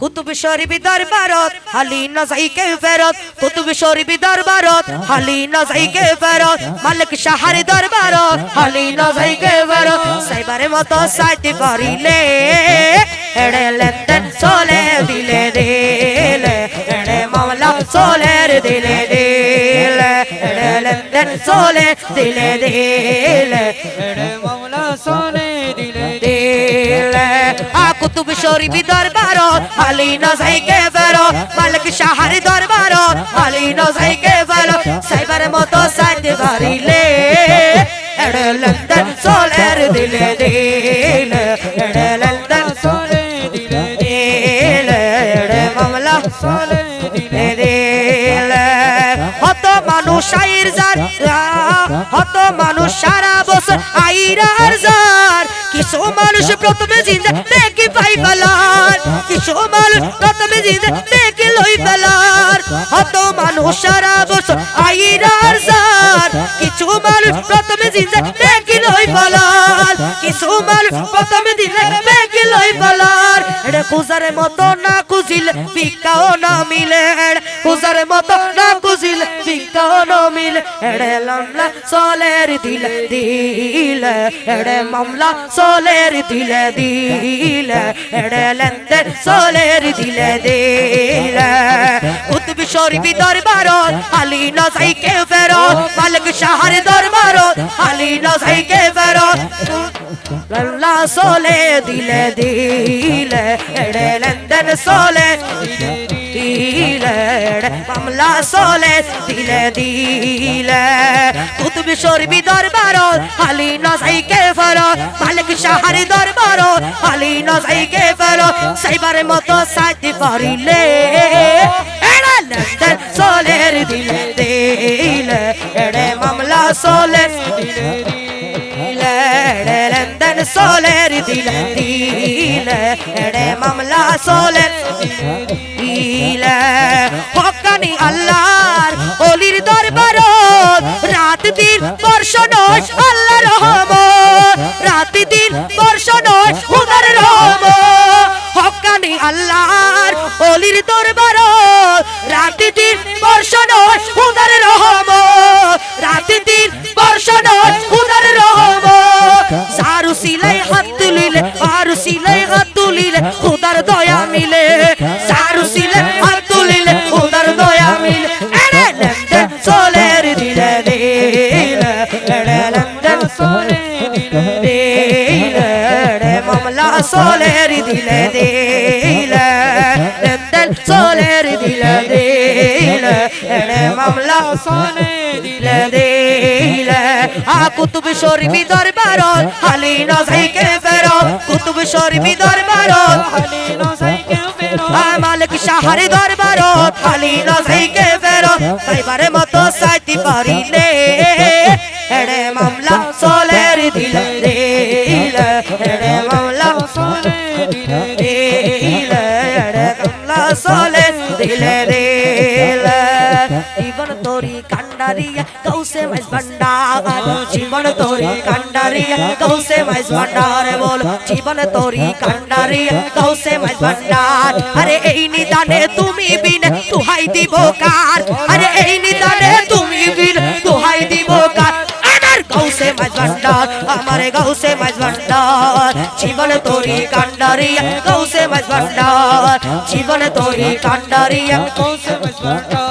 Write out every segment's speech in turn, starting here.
কুতুব শরীফ দরবারত হালি না যাইকে ফেরত, কুতুব শরীফ দরবারত হালি না যাইকে ফেরত, মালিক শাহর দরবারত হালি না যাইকে ফেরত, সাইবারে মতো সাইতে পারিলে এড়ে লেনদেন চলে দিলে দিলে, এড়ে মামলা চলের দিলে দিলে, এড়ে লেনদেন চলে দিলে দিলে, এড়ে মামলা কুতুব শরীফ দরবারত আলী না যাইকে ফেরো মালিক শাহর দরবারত আলী না যাইকে ফেরো সাইবার মতো সাইতে পারিলে এড়ে লন্দন সোলের দিলে দিলে, এড়ে লন্দন সোনে দিলে দিলে, এড়ে মামলা সোনে দিলে দিলে। হত মানুষ আইর যার হত মানুষ সারা বছর আইরার যার কিছু মানুষ প্রথমে জিন্দে দেখি পাই পেলার কিছু মানুষ প্রথমে জিন্দে দেখি লই পেলার হত মানুষ সারা বছর আইরার সার। কিছু মানুষ প্রথমে জিন্দে দেখি লই পেলার কিছু মানুষ প্রথমে দিলে দেখি লই পেলার এটা কুজারে মতো না কুজিলে ভিক্ষাও না মিলে কুজারে মতো না কুজিলে ভিক্ষাও না মিলে। এড়ে লামলা সোলের দিলে দিলে। এড়ে মামলা সোলের দিলে দিলে। এড়ে লেনদেন সোলের দিলে দিলে। শরীফ দরবারত আলী না যাইকে ফেরো, মালিক শাহর দরবারত আলী না যাইকে ফেরো। লাল্লা সোলে, দিলে দিলে, এড়ে লেনদেন সোলে, দিলে মামলা সোলে, দিলে দিলে। কুতুব শরীফ দরবারত আলী না যাইকে ফেরো, মালিক শাহর দরবারত আলী না যাইকে ফেরো। সাইবার মতো সাইতে পারিলে এড়ে লেনদেন সোলের দিলে দিলে, এড়ে মামলা সোলের দিলে দিলে, এড়ে লেনদেন সোলের দিলে দিলে, এড়ে মামলা সোলের দিলে হকানি আল্লাহর অলির দরবারত রাত দিন বর্ষ নয় আল্লাহ রহমত, রাত দিন বর্ষ নয় উদার রহমত, হকানি আল্লাহর অলির দরবারত মামলা সোলের দিলে দিলে লেনদেন সোলের দিলে দিলে মামলা সোনে দিলে দিলে দিলে আ কুতুব শরীফ দরবারত হালি না যাইকে ফেরো কুতুব শরীফ দরবারত হালি নো সাইকে ফেরো আ মালিক শাহর দরবারত হালি না যাইকে ফেরো তাইবারে মতো সাইতে পারিলে এড়ে মামলা সোলের মামলা সোলের দিলে দিলে জীবন তোরি কান্ডারিয়া কৌসে মাইজ ভান্ডার জীবন তোরি কান্ডারিয়া কৌসে মাইজ ভান্ডার বল জীবন তোরি কান্ডারিয়া কৌসে মাইজ ভান্ডার আরে এই নিদানে তুমি বিনে তুহাই দিব কার আরে এই নিদানে তুমি বিনে গৌসে মাইজ ভান্ডার আমার গৌসে মাইজ ভান্ডার জীবন তোরি কান্ডারিয়া গৌসে মাইজ ভান্ডার জীবন তোরি কান্ডারিয়া কৌশে মজবাটা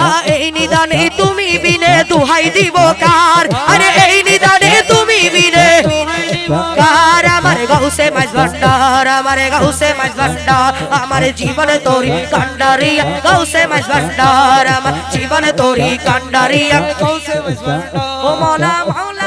আ, এই নিদানে তুমি বিনে দুহাই দিব কার আরে এই নিদানে তুমি বিনে তোহাই দিব কার আমার গৌসে মাঝ ভান্ডার আমার গৌসে মাঝ ভান্ডার আমার জীবন তোরি কান্ডারিয়া গৌসে মাঝ ভান্ডার আমার জীবন তোরি কান্ডারিয়া কৌশে মজবাটা ও মৌলা মৌলা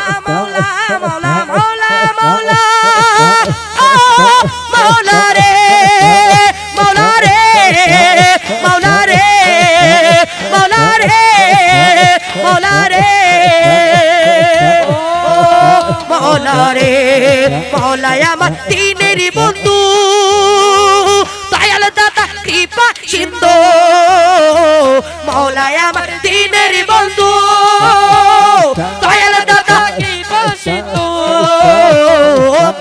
আমার বন্ধু। দয়াল দাদা, কৃপা সিন্ধু। মৌলায় আমার দিনের বন্ধু। দয়াল দাদা, কৃপা সিন্ধু।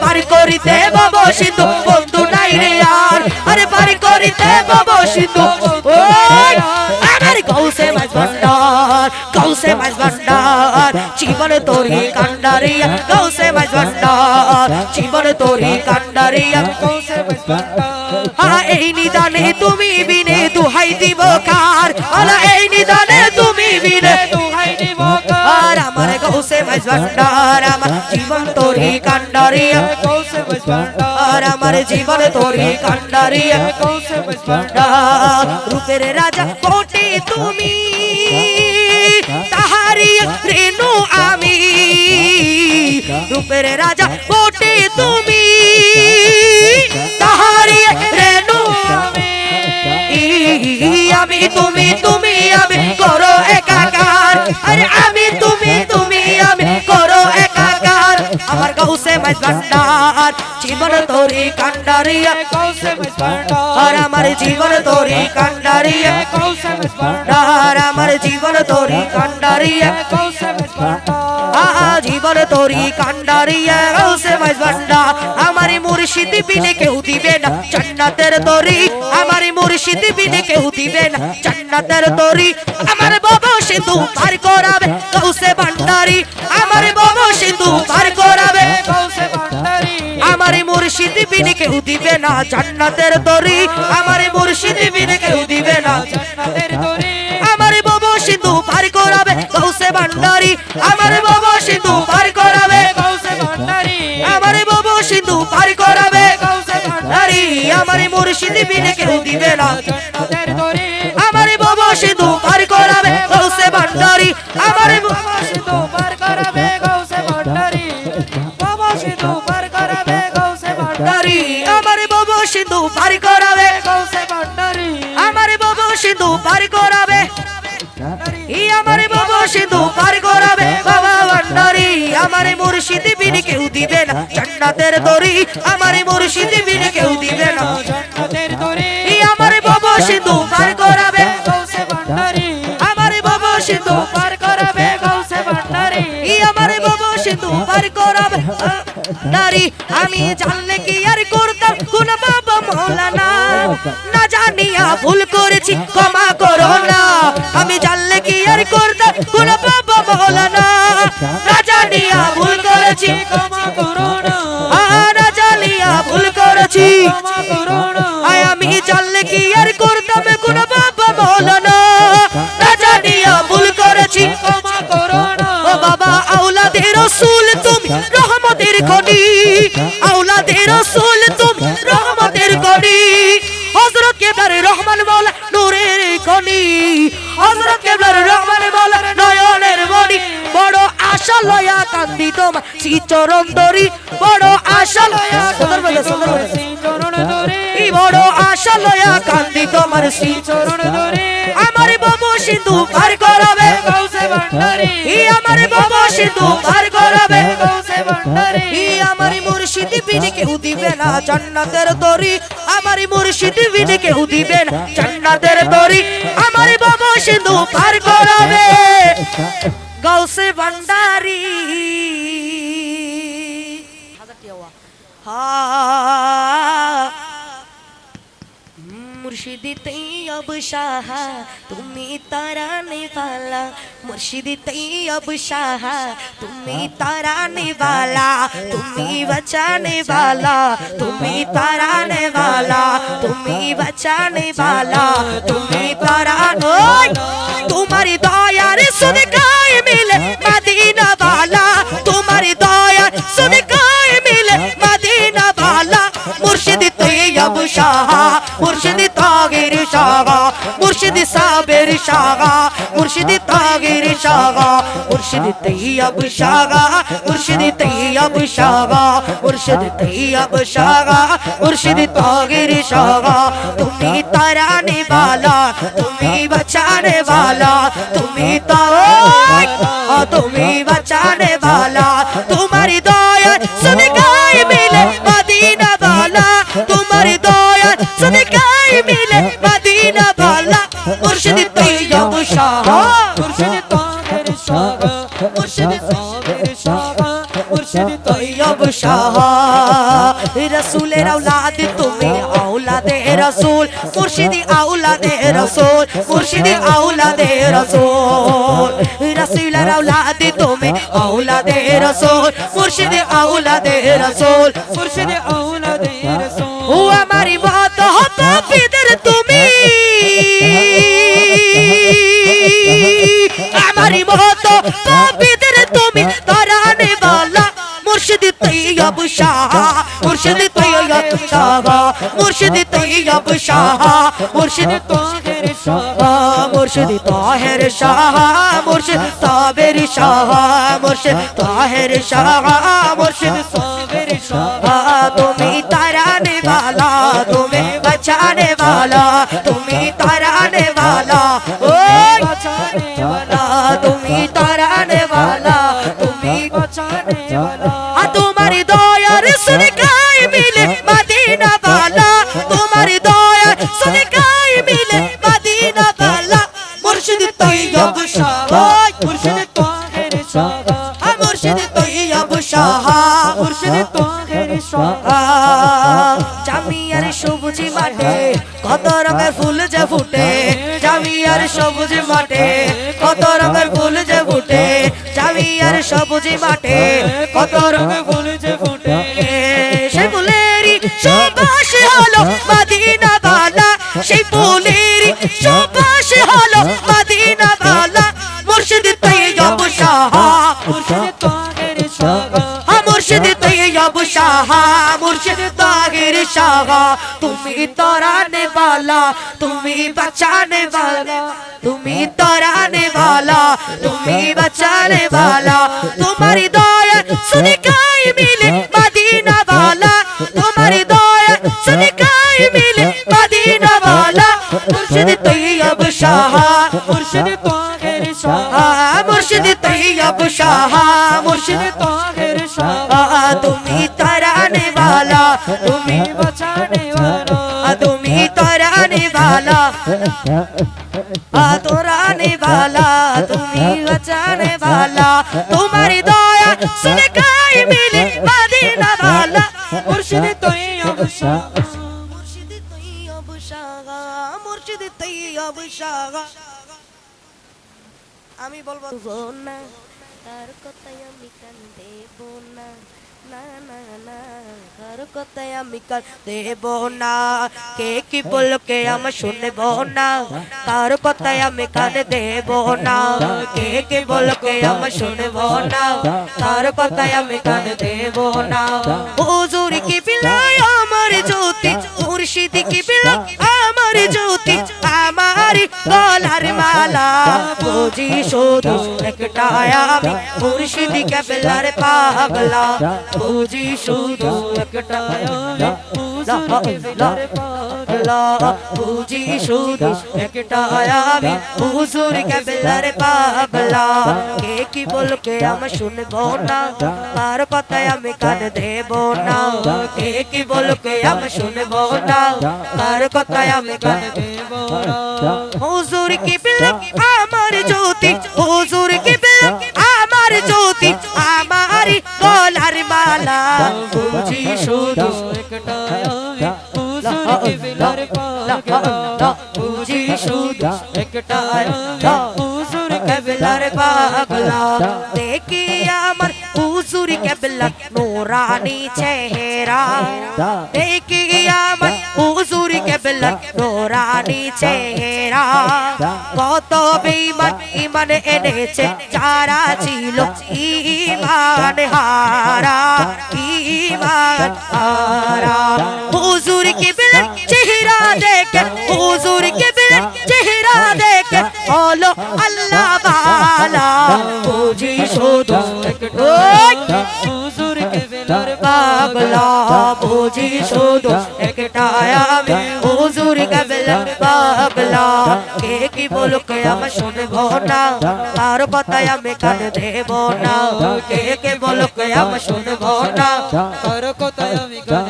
পার করিতে বাবা সিন্ধু বন্ধু নাই রে আর। আরে পার করিতে বাবা সিন্ধু জীবন তোরি কান্ডারিয়া গৌসে মাছ ভান্ডার জীবন তোরি কান্ডারিয়া গৌসে মজবান্ডার এই নিদানে তুমি বিনে দুহাই দিব কার? আলা এই নিদানে তুমি বিনে দুহাই দিব আর আমার গৌসে মাছ ভান্ডার আমার জীবন তোরি কান্ডারিয়া গৌসে মজবান্ডার আমার জীবন তোরি কান্ডারিয়া গৌসে মজবান্ডার রূপের রাজা কোটি তুমি। তাহারি রেণু আমি। রূপের রাজা কোটি তুমি। তাহারি রেণু আমি। আমি তুমি তুমি আমি করো একাকার। আরে আমি তুমি তুমি আমি করো একাকার। আমার গৌসে মাছ ভান্ডার জীবন তোরি কান্ডারিয়া আর আমার জীবন তোরি কান্ডারিয়া আর আমার জীবন তোরি কান্ডারিয়া জীবন তোরি কান্ডারিয়া গৌসে মাইজ ভান্ডা, আমারি মুর্শিদ বিনে কেউ দিবে না। জান্নাতের তরি, আমারি মুর্শিদ বিনে কেউ দিবে না। জান্নাতের তরি, আমার বাবা সিন্ধু পার করাবে। গৌসে ভান্ডারি, আমার বাবা সিন্ধু পার করাবে। ভান্ডারি আমার মুর্শিদ বিনে কেউ দিবে না জান্নাতের তরি আমার মুর্শিদ বিনে কেউ দিবে না জান্নাতের দরে। আমার বাবা সিন্ধু পার করাবে গৌসে ভান্ডারি। আমার বাবা সিন্ধু পার করাবে গৌসে ভান্ডারি। আমার বাবা সিন্ধু পার করাবে গৌসে ভান্ডারি। আমার মুর্শিদ বিনে কেউ দিবে না জান্নাতের দরে। আমার বাবা সিন্ধু দিবে না জান্নাতের তরি আমার মুর্শিদ বিনে কেউ দিবে না। জান্নাতের দরে ই আমার বাবা সিন্ধু পার করাবে গৌসে ভান্ডারি। আমার বাবা সিন্ধু পার করাবে গৌসে ভান্ডারি। আমার বাবা সিন্ধু পার করাবে নারী আমি জানলে কি আর করতাম? কোন বাবা মৌলানা। না জানিয়া ভুল করেছি ক্ষমা করো না। আমি জানলে কি আর করতাম? কোন বাবা মৌলানা। না জানিয়া করেছি ক্ষমা করো না। আর জ্বালিয়া ভুল করেছি। ক্ষমা করো না। চরণ দরি বড় আশা লয়া এই বড় আশা লয়া কান্দি তোমার শ্রী চরণ ধরে। আমার বাবু সিন্ধু পার করাবে ই আমার বাবা সিন্ধু পার করাবে ই আমার মুর্শিদ বিনে কেউ দিবে না জান্নাতের তরি আমার মুর্শিদ বিনে কেউ দিবে না জান্নাতের তরি আমার বাবা সিন্ধু পার করাবে গৌসে ভান্ডারি। मुर्शिद तैयब शाह तुम्हें ताराने वाला मुर्शिद तैयब शाह तुम्हें ताराने वाला तुम्हें बचाने वाला तुम्हें ताराने वाला तुम्हें बचाने वाला तुम्हें तारा तुम्हारी जब शाह, मुर्शिद तागिर शाह, मुर्शिद साबिर शाह, मुर्शिद तागिर शाह, मुर्शिद तैयब शाह, मुर्शिद तैयब शाह, मुर्शिद तैयब शाह, मुर्शिद तागिर शाह, तुम्हें तराने वाला, तुम्हें बचाने वाला, तुम्हें तो तुम्हें बचाने वाला তোর দয়ার সদকাই মিলে মদিনা বালা, মুর্শিদ তৈয়ব শাহ, মুর্শিদ তাহের শাহ, মুর্শিদ সাবির শাহ, মুর্শিদ তৈয়ব শাহ। রসুলের اولاد তুমি اولاد রসুল, মুর্শিদি اولاد রসুল, মুর্শিদি اولاد রসুল। রসুলের اولاد তুমি اولاد রসুল, মুর্শিদি اولاد রসুল, মুর্শিদি পাপীদের তুমি তারানে বালা। মুর্শিদ তৈয়ব শাহ মুর্শিদ তৈয়ব শাহ মুর্শিদ তৈয়ব শাহ মুর্শিদ তোহের শাহ, মুর্শিদ তোহের শাহ, মুর্শিদ তাবের শাহ, মুর্শিদ তোহের শাহ, মুর্শিদ তাবের শাহ। তুমি তারানে বালা, তুমি बचाने वाला তুমি তারানে বালা সুনিকাই মিলে মদিনা বালা তোমার দয়া সুনিকাই মিলে মদিনা বালা মুর্শিদ তুই আবু শাহ মুর্শিদ তোহের শাহ হ্যাঁ, মুর্শিদ তুই শাহ মুর্শিদ তোহের শাহ সবুজ মাঠে কত রঙের ফুল যে ফুটে। সবুজ মাঠে কত রঙের ফুল যে ফুটে। সবুজ মাঠে কত রঙের ফুল সাহা মুর্শিদ তাহির সাহা তুমি তরানে বালা তুমি বাঁচানে বালা তুমি তরানে বালা তুমি বাঁচানে বালা তোমার দয়া শুনে কাই মিলে মদিনা বালা। তোমার দয়া শুনে কাই মিলে মদিনা বালা। মুর্শিদ তৈয়ব সাহা মুর্শিদ তাহির সাহা মুর্শিদ তৈয়ব সাহা মুর্শিদ তাহির আচ্ছা। তুমি তরানে ভালা তুমি বাঁচানে ভালো তুমি তরানে ভালা তোরানে ভালা তুমি বাঁচানে ভালা তোমার দয়া শুনে কাই মিলে বাদিনা ভালা মুর্শিদ তুই অবসা, মুর্শিদ তুই অবসা, মুর্শিদ তুই অবসা, আমি বলব না। তার কথায় আমি কান দেব না না না না কার কথায় আমি কান দেব না কে কি বলকে আমি শুনব না কার কথায় আমি কান দেব না কে কি বলকে আমি শুনব না কার কথায় আমি কান দেব না হুজুর কি বিলাই আমার জ্যোতি মুর্শিদ কি বিলাই আমার জ্যোতি আমার গলার মালা। বুঝি শুধু একটা আমি মুর্শিদ কেবলার পাগলা। বুঝি শুধু একটা আমি হুজুর কেবলার পাগলা। পাগলা বুঝি শুধু একটা আমি হুজুর কে বেলার পাগলা। কে কি বলকে আমি শুনব না কার কথায় আমি কান দেব না। কে কি বলকে আমি শুনব না কার কথায় আমি কান দেব হুজুর কি বিলক আমার জ্যোতি, হুজুর কি বিলক আমার জ্যোতি, আমার গলার মালা। বুঝি শুধু হুজুর কে বিলার পাগলা বুঝি শুধু একটা আমি হুজুর কে কেবলার পাগলা দেখি আমার হুজুর কেবলার নোরানি চেহারা দেখি আমার হুজুর কেবলার নোরানি চেহারা কত বেঈমান ইমান এনেছে যারা ছিল ইমান হারা আল্লাহ বালা। বুঝি শুধু হুজুর কে বিলার পাগলা বুঝি শুধু একটা আমি হুজুর কেবলার পাগলা কে কি কান দেব না কে কে বলো কে আমি শুনব না কার কথায় আমি গান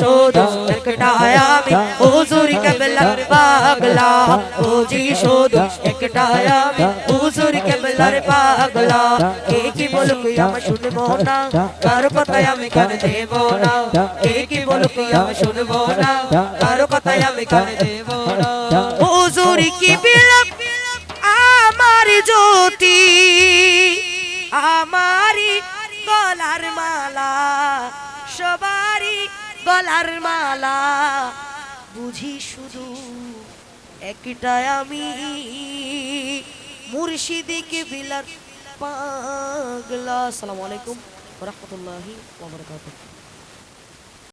শুধু একটা আমি হুজুর কে বিলক পাগলা। বুঝি শুধু একটা আমি হুজুর কে বিলক আর পাগলা। কে কি বলুক আমি শুনব না, কারও কথায় আমি কানে দেব না। কে কি বলুক আমি শুনব না, কারও কথায় আমি কানে দেব না। হুজুর কি বিলাপ আমার জ্যোতি আমারি গলার মালা। সবারই গলার মালা। বুঝি শুধু একটা আমি। মুর্শিদিকে বিলার পাগলা। আসসালামু আলাইকুম রহমতুল্লাহি